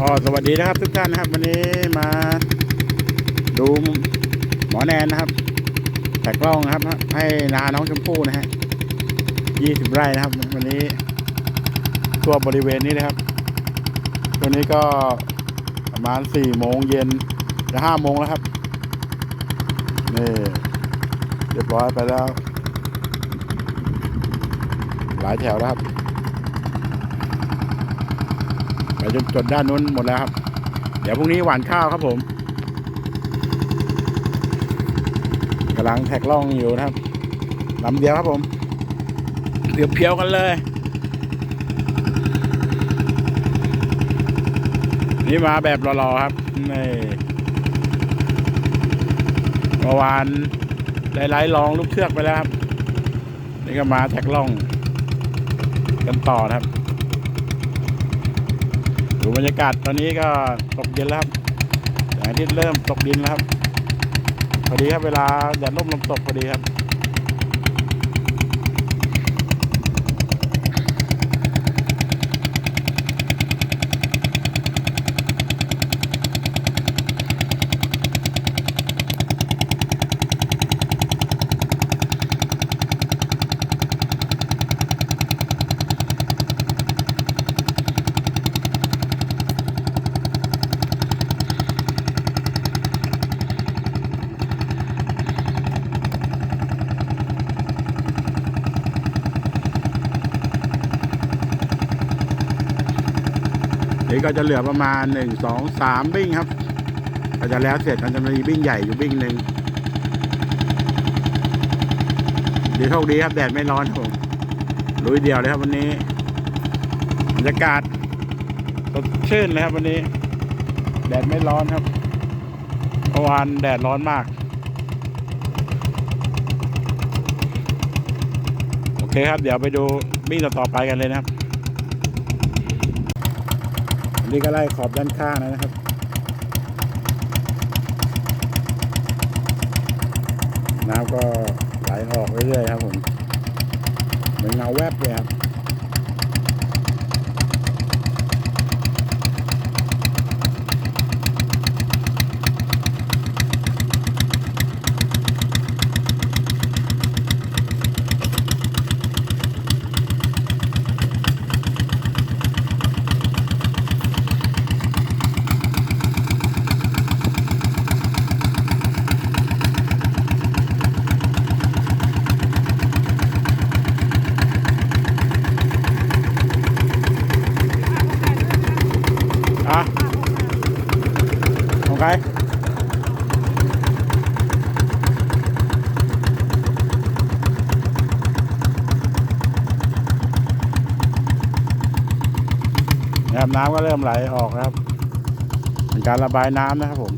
ก็สวัสดีนะครับทุกท่านนะครับวันนี้มาดูหมอแนนนะครับแต่กล้องนะครับ ให้นาน้องชมพู่นะฮะยี่สิบไร่นะครับ วันนี้ทั่วบริเวณนี้นะครับตัวนี้ก็ประมาณสี่โมงเย็นจะห้าโมงแล้วครับนี่เรียบร้อยไปแล้ว หลายแถวแล้วครับ ไปจนจนด้านนู้นหมดแล้วครับ เดี๋ยวพรุ่งนี้หวานข้าวครับผมกำลังแท็กล่องอยู่นะครับลำเดียวครับผมเดี๋ยวเพียวกันเลย นี่มาแบบรอๆครับนี่เมื่อวานได้ไล่ลองลูกเชือกไปแล้วครับ นี่ก็มาแท็กล่อง กันต่อนะครับ ดูบรรยากาศตอนนี้ก็ตกเย็นแล้วครับแสงอาทิตย์เริ่มตกดินแล้วครับพอดีครับเวลาแดดร่มลมตกพอดีครับ นี่ก็จะเหลือประมาณหนึ่งสองสามบิ้งครับก็จะแล้วเสร็จมันจะมีบิ้งใหญ่อยู่บิ้งหนึ่งดีโชคดีครับแดดไม่ร้อนผมลุยเดียวเลยครับวันนี้บรรยากาศสดชื่นเลยครับวันนี้ แดดไม่ร้อนครับเมื่อวานแดดร้อนมาก โอเคครับ เดี๋ยวไปดูบิ้งต่อไปกันเลยนะครับ นี่ก็ไล่ขอบด้านข้างนะครับ น้ำก็ไหลออกเรื่อยๆครับผม เหมือนเงาแวบเลยครับ นะครับน้ำก็เริ่มไหลออกนะครับเป็นการระบายน้ำนะครับผม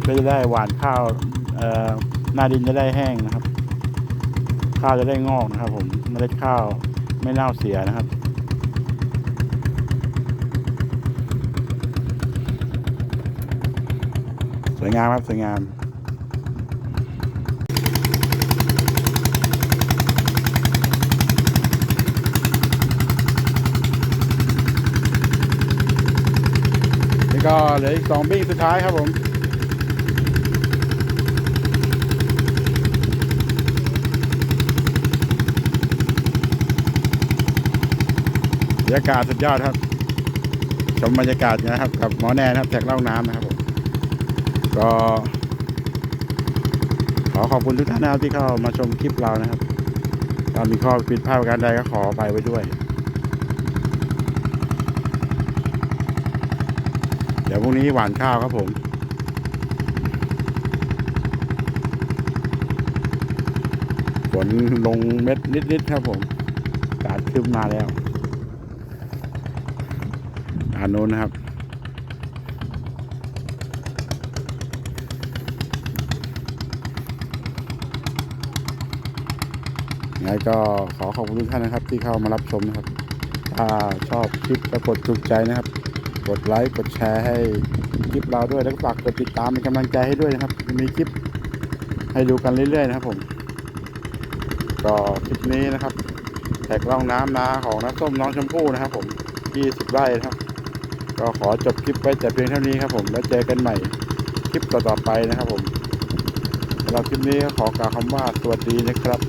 เพื่อจะได้หวานข้าวเอ่อหน้าดินจะได้แห้งนะครับ ข้าวจะได้งอกนะครับ ผมเมล็ดข้าวไม่เน่าเสียนะครับสวยงามครับสวยงาม ก็เหลืออีกสองบิ้งสุดท้ายครับผมบรรยากาศสุดยอดครับ ชมบรรยากาศนะครับ กับหมอแนนครับแท็กเล่าน้ำนะครับผมก็ขอขอบคุณทุกท่านนะครับที่เข้ามาชมคลิปเรานะครับถ้ามีข้อผิดพลาดประการใดก็ขอไปไว้ด้วย ดี๋ยวพรุ่งนี้หวานข้าวครับผมฝนลงเม็ดนิดๆครับผมอากาศขึ้นมาแล้วด้านโน้นนะครับยังไงก็ขอขอบคุณทุกท่านนะครับ ที่เข้ามารับชมนะครับ ถ้าชอบคลิปก็กดถูกใจนะครับ กดไลค์กดแชร์ให้คลิปเราด้วยแล้วก็ฝากกดติดตามเป็นกำลังใจให้ด้วยนะครับจะมีคลิปให้ดูกันเรื่อยๆนะครับผมก็คลิปนี้นะครับแท็กล่องน้ำนาของน้าส้มน้องชมพู่นะครับ ผม20ไร่นะครับ ก็ขอจบคลิปไว้แต่เพียงเท่านี้ครับ ผมแล้วเจอกันใหม่คลิปต่อๆไปนะครับ ผมสำหรับคลิปนี้ขอกล่าวคำว่าสวัสดีนะครับ